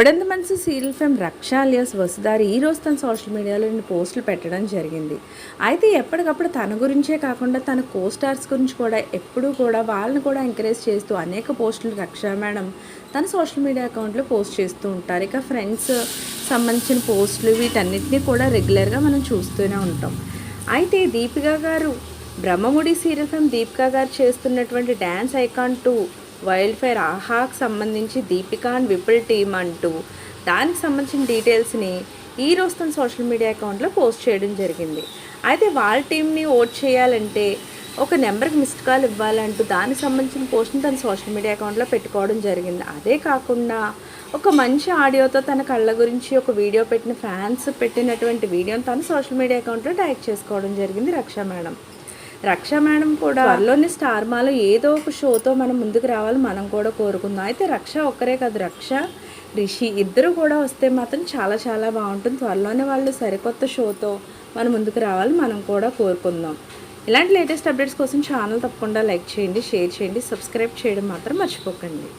ఇప్పుడెంత మంచి serial fame Raksha alias Vasudhari ఈ రోజు తన సోషల్ మీడియాలో రెండు పోస్టులు పెట్టడం జరిగింది. అయితే ఎప్పటికప్పుడు తన గురించే కాకుండా తన కో స్టార్స్ గురించి కూడా ఎప్పుడూ కూడా వాళ్ళని కూడా ఎంకరేజ్ చేస్తూ అనేక పోస్టులు రక్ష మేడం తన సోషల్ మీడియా అకౌంట్లో పోస్ట్ చేస్తూ ఉంటారు. ఇక ఫ్రెండ్స్ సంబంధించిన పోస్టులు వీటన్నిటిని కూడా రెగ్యులర్గా మనం చూస్తూనే ఉంటాం. అయితే దీపిక గారు బ్రహ్మముడి సీరియల్ ఫేమ్ దీపికా గారు చేస్తున్నటువంటి dance icon two wild fire ఆహాకు సంబంధించి దీపిక అండ్ విపుల్ టీమ్ అంటూ దానికి సంబంధించిన డీటెయిల్స్ని ఈ రోజు తన సోషల్ మీడియా అకౌంట్లో పోస్ట్ చేయడం జరిగింది. అయితే వాళ్ళ టీంని ఓట్ చేయాలంటే ఒక నెంబర్కి మిస్డ్ కాల్ ఇవ్వాలంటూ దానికి సంబంధించిన పోస్ట్ని తన సోషల్ మీడియా అకౌంట్లో పెట్టుకోవడం జరిగింది. అదే కాకుండా ఒక మంచి ఆడియోతో తన కళ్ళ గురించి ఒక వీడియో పెట్టిన ఫ్యాన్స్ పెట్టినటువంటి వీడియోని తన సోషల్ మీడియా అకౌంట్లో ట్యాగ్ చేసుకోవడం జరిగింది రక్ష మేడం. రక్ష మేడం కూడా త్వరలోని స్టార్ మాలో ఏదో ఒక షోతో మనం ముందుకు రావాలి మనం కూడా కోరుకుందాం. అయితే రక్ష ఒక్కరే కాదు రక్ష రిషి ఇద్దరు కూడా వస్తే మాత్రం చాలా చాలా బాగుంటుంది. త్వరలోనే వాళ్ళు సరికొత్త షోతో మనం ముందుకు రావాలి మనం కూడా కోరుకుందాం. ఇలాంటి లేటెస్ట్ అప్డేట్స్ కోసం ఛానల్ తప్పకుండా లైక్ చేయండి షేర్ చేయండి సబ్స్క్రైబ్ చేయడం మాత్రం మర్చిపోకండి.